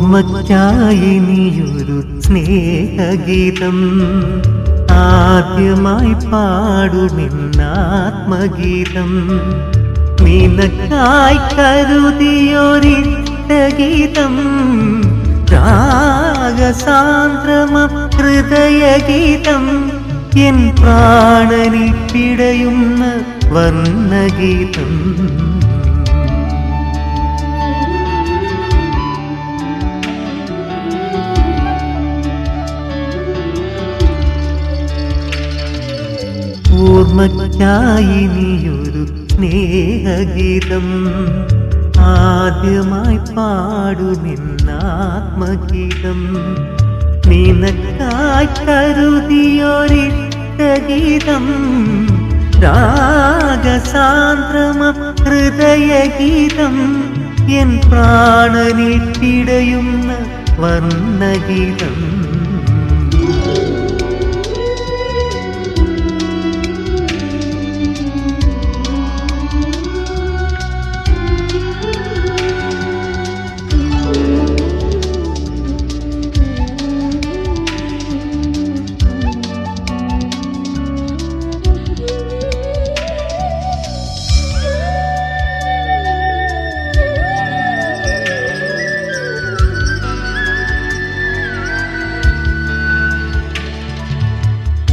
ഓർമ്മയ്ക്കായി നീയൊരു സ്നേഹഗീതം. ആദ്യമായി പാടു നിന്നാത്മഗീതം. നിനക്കായി കരുതിയൊരിഷ്ടഗീതം രാഗസാന്ദ്രമ ഹൃദയഗീതം എൻ പ്രാണനിൽ പിടയുന്ന വർണഗീതം. ഓർമ്മയ്ക്കായി നീയൊരു സ്നേഹഗീതം ആദ്യമായി പാടു നിന്നാത്മഗീതം. നിനക്കായി കരുതിയൊരിഷ്ടഗീതം. രാഗസാന്ദ്രമ ഹൃദയഗീതം എൻ പ്രാണനിട്ടിടയുന്ന വർണഗീതം.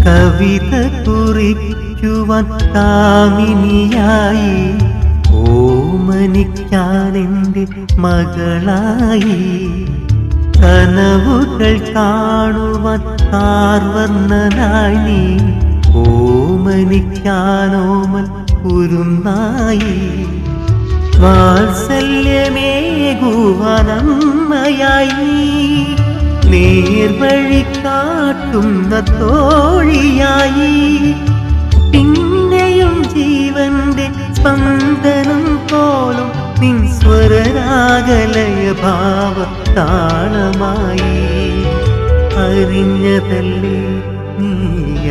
കവിത കുറിക്കുവാൻ കാമിനിയായി. ഓമനിക്കാനെന്റെ മകളായി. കനവുകൾ കാണുവാൻ കാർവർണനായി. നീ ഓമനിക്കാനോമൽ കുരുന്നായി. വാത്സല്യമേകുവാനമ്മയായി നേർവഴി കാട്ടുന്ന തോഴിയായി. പിന്നെയും ജീവന്റെ സ്പന്ദനം പോലും നിൻ സ്വരരാഗലയ ഭാവ താളമായി അറിഞ്ഞതല്ലേ നീ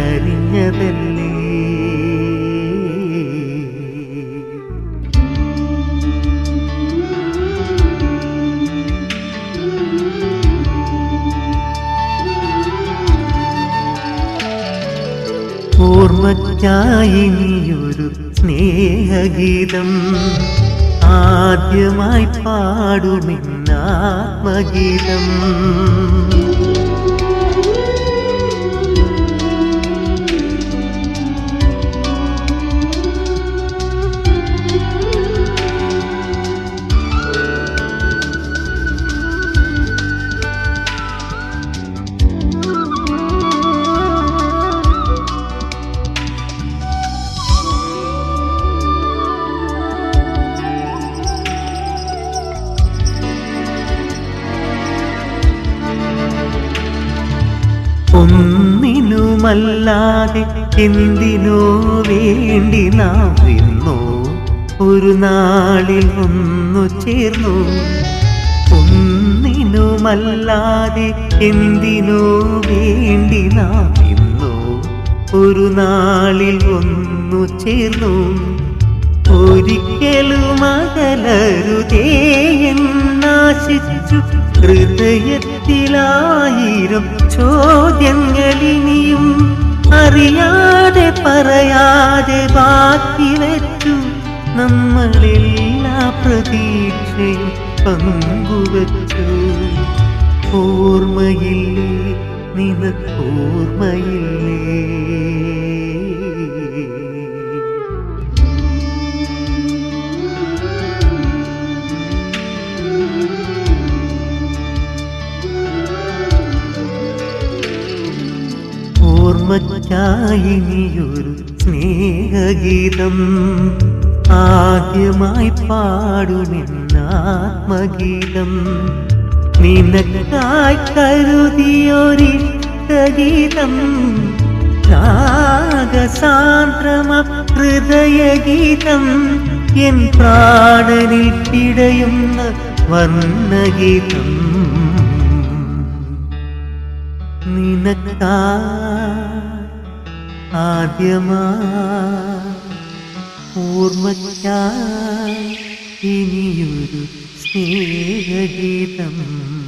അറിഞ്ഞതല്ലേ ഓർമ്മയ്ക്കായി നീയൊരു സ്നേഹഗീതം. ആദ്യമായി പാടുമെന്നാത്മഗീതം. ഒന്നിനുമല്ലാതെ എന്തിനോ വേണ്ടി നാം ഇന്നോ ഒരു നാളിൽ ഒന്നു ചേർന്നു. ഒന്നിനുമല്ലാതെ എന്തിനോ വേണ്ടി നാം ഇന്നോ ഒരു നാളിൽ ഒന്നു ചേർന്നു. ഒരിക്കലും അകലരുതേ എന്നാശിച്ചു. ഹൃദയത്തിലായിരം ചോദ്യങ്ങളിനി പറയാതെ ബാക്കി വെച്ചു. നമ്മളെല്ലാ പ്രതീക്ഷയും പങ്കുവച്ചു. ഓർമ്മയില്ലേ നിനക്കോർമ്മയില്ലേ ഓർമ്മയ്ക്കായി നീയൊരു സ്നേഹഗീതം. ആദ്യമായി പാടുമെന്നാത്മഗീതം നിനക്കായി കരുതിയൊരിഷ്ടഗീതം. രാഗസാന്ദ്രമ ഹൃദയഗീതം എൻ പ്രാണനിൽ പിടയുന്ന വർണഗീതം. നിനക്കാ ആദ്യമാ. ഓർമ്മയ്ക്കായി ഇനിയൊരു സ്നേഹഗീതം.